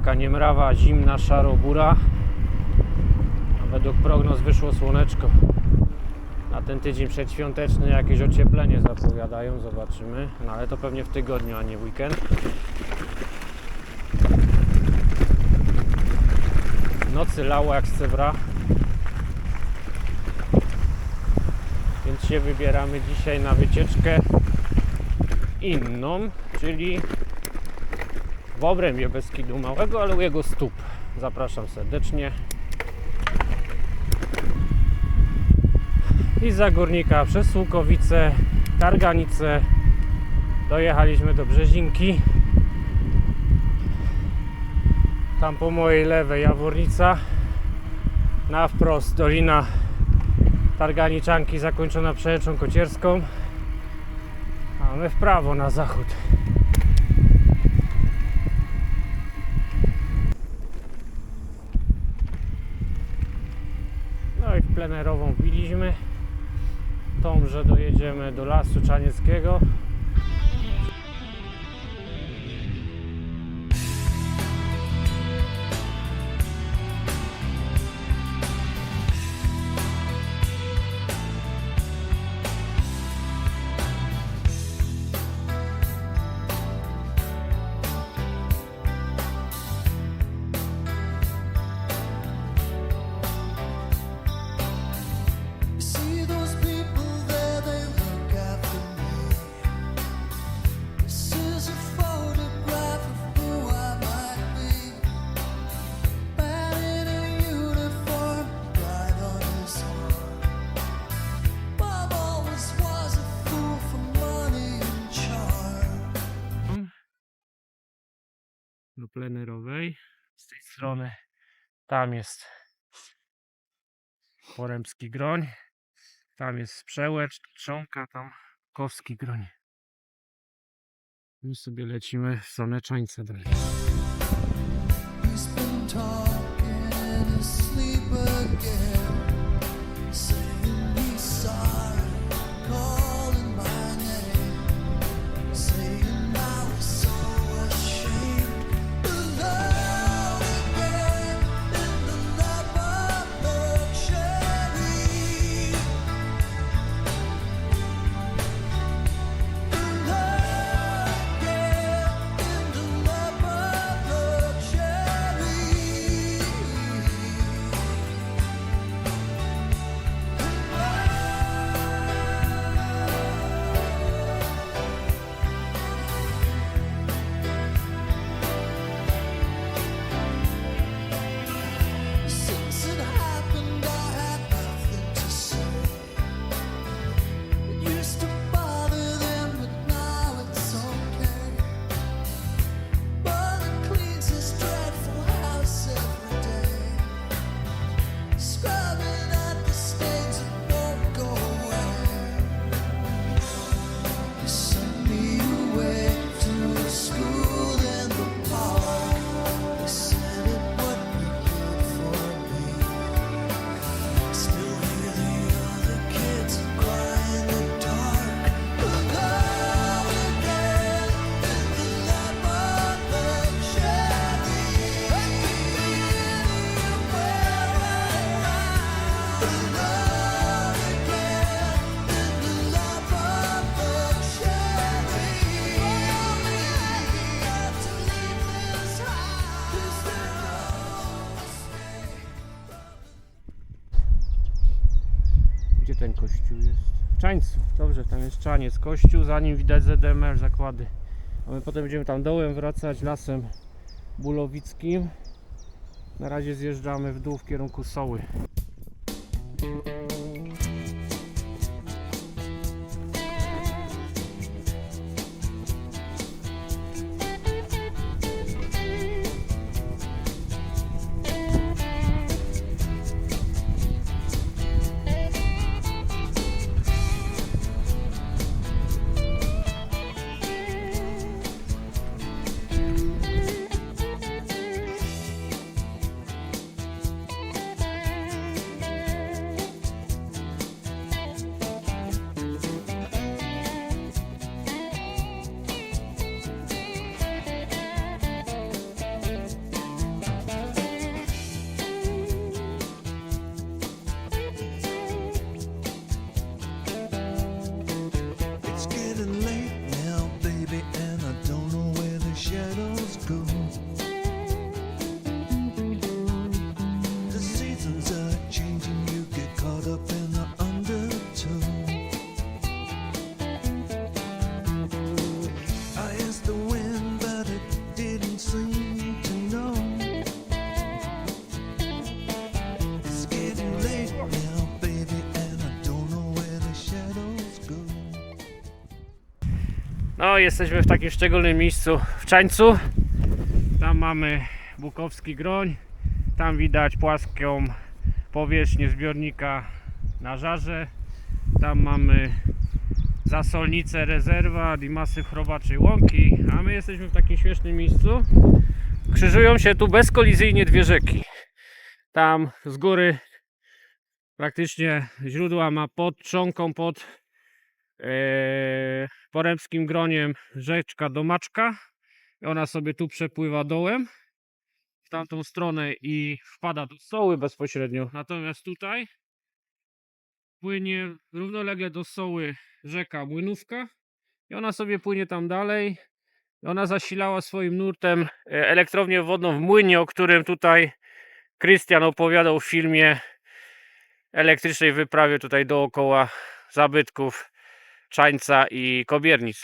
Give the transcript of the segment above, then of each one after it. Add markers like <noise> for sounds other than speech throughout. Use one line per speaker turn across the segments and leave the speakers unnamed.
Taka niemrawa, zimna, szarobura. A według prognoz wyszło słoneczko. Na ten tydzień przedświąteczny jakieś ocieplenie zapowiadają, zobaczymy. No ale to pewnie w tygodniu, a nie w weekend. Nocy lało jak z cebra. Więc się wybieramy dzisiaj na wycieczkę inną, czyli w obrębie Beskidu Małego, ale u jego stóp. Zapraszam serdecznie. I z Zagórnika przez Słukowice, Targanice dojechaliśmy do Brzezinki. Tam po mojej lewej Jawornica, na wprost Dolina Targaniczanki zakończona przełęczą kocierską, a my w prawo na zachód. No i w plenerową wbiliśmy. Tą, że dojedziemy do Lasu Czanieckiego. Plenerowej. Z tej strony tam jest Poremski Groń. Tam jest Przełęcz, Trzonka, tam Kowski Groń. My sobie lecimy w stronę Czańca dalej.
He's been talking in his sleep again, saying
Dobrze, tam jest Czaniec. Kościół, za nim widać ZDMR, zakłady. A my potem będziemy tam dołem wracać lasem bulowickim. Na razie zjeżdżamy w dół w kierunku Soły. No, jesteśmy w takim szczególnym miejscu w Czańcu. Tam mamy Bukowski Groń. Tam widać płaską powierzchnię zbiornika na żarze. Tam mamy zasolnicę, rezerwat i masyw chrobaczej łąki. A my jesteśmy w takim śmiesznym miejscu. Krzyżują się tu bezkolizyjnie dwie rzeki. Tam z góry praktycznie źródła ma pod trzonką, pod e, porębskim groniem rzeczka Domaczka. Ona sobie tu przepływa dołem w tamtą stronę i wpada do stoły bezpośrednio. Natomiast tutaj płynie równolegle do stoły rzeka Młynówka i ona sobie płynie tam dalej. Ona zasilała swoim nurtem e, elektrownię wodną w młynie, o którym tutaj Krystian opowiadał w filmie elektrycznej wyprawie tutaj dookoła zabytków Czańca i Kobiernic.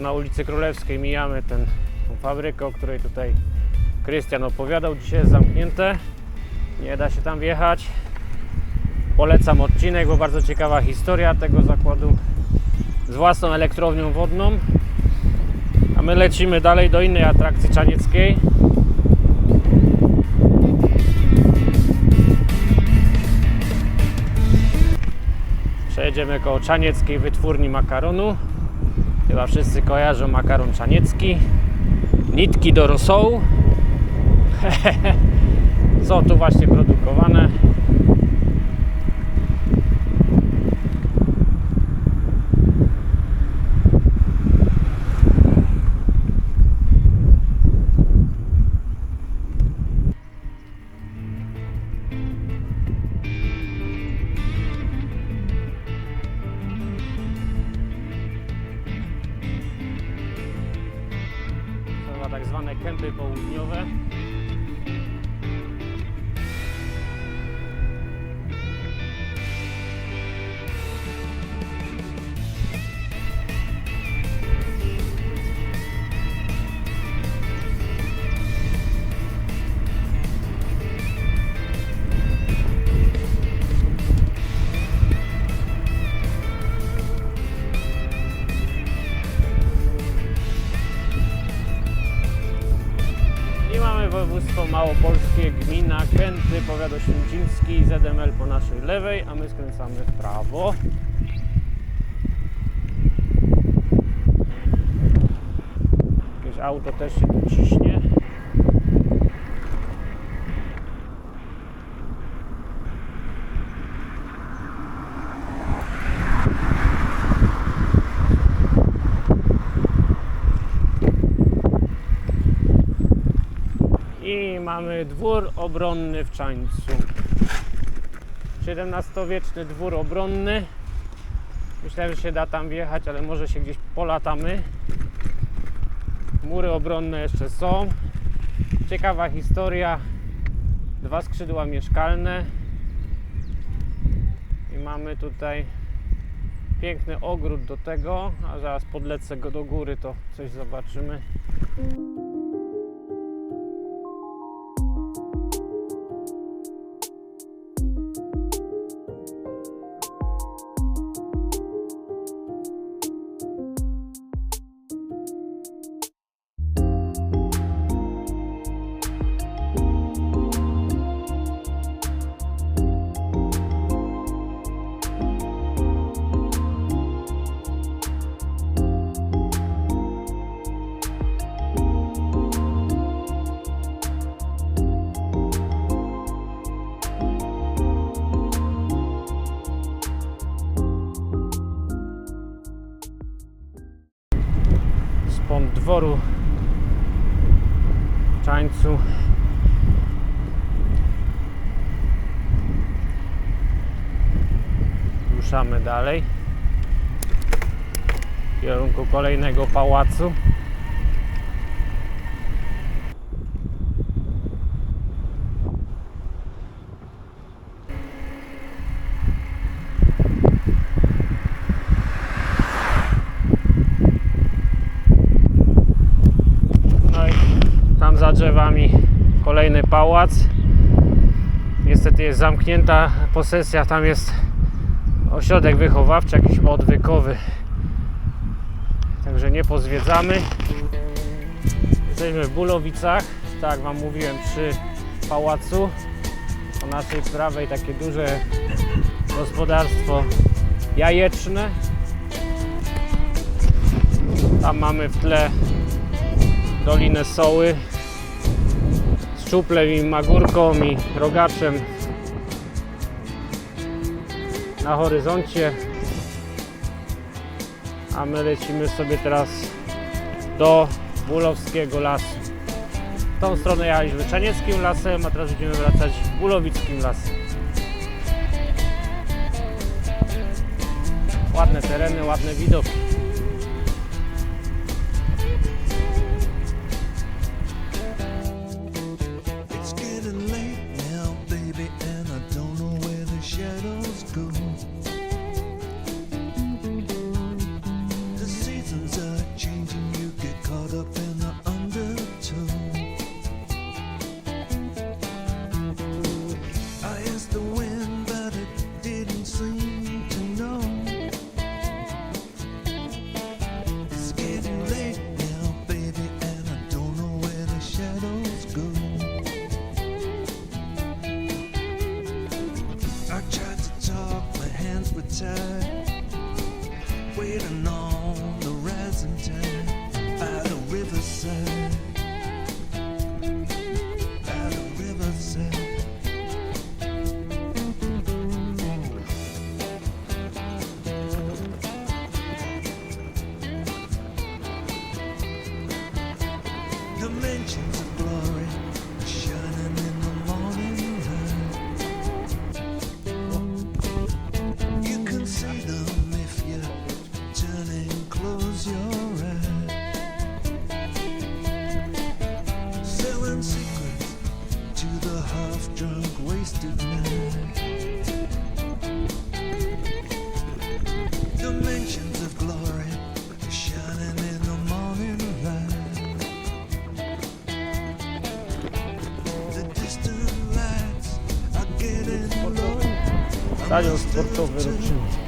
Na ulicy Królewskiej mijamy ten, tą fabrykę, o której tutaj Krystian opowiadał. Dzisiaj jest zamknięte. Nie da się tam wjechać. Polecam odcinek, bo bardzo ciekawa historia tego zakładu z własną elektrownią wodną. A my lecimy dalej do innej atrakcji czanieckiej. Jedziemy koło Czanieckiej wytwórni makaronu. Chyba wszyscy kojarzą makaron czaniecki. Nitki do rosołu. <laughs> Są tu właśnie produkowane. Małopolskie, gmina Kęty, powiat oświęcimski, ZML po naszej lewej, a my skręcamy w prawo. Jakieś auto też się tu ciśnie. I mamy dwór obronny w Czańcu. XVII-wieczny dwór obronny. Myślałem, że się da tam wjechać, ale może się gdzieś polatamy. Mury obronne jeszcze są. Ciekawa historia. Dwa skrzydła mieszkalne. I mamy tutaj piękny ogród do tego. A zaraz podlecę go do góry, to coś zobaczymy. Spod dworu Czańcu. Ruszamy dalej w kierunku kolejnego pałacu. No i tam za drzewami kolejny pałac. Niestety jest zamknięta posesja, tam jest ośrodek wychowawczy, jakiś odwykowy. Także nie pozwiedzamy. Jesteśmy w Bulowicach, tak Wam mówiłem, przy pałacu. Po naszej prawej takie duże gospodarstwo jajeczne. Tam mamy w tle Dolinę Soły Czuplem i Magórką i Rogaczem. Na horyzoncie. A my lecimy sobie teraz do Bulowskiego Lasu. W tą stronę jechaliśmy Czanieckim Lasem, a teraz będziemy wracać Bulowickim Lasem. Ładne tereny, ładne widoki
seen
Panią sportowy
rocznik.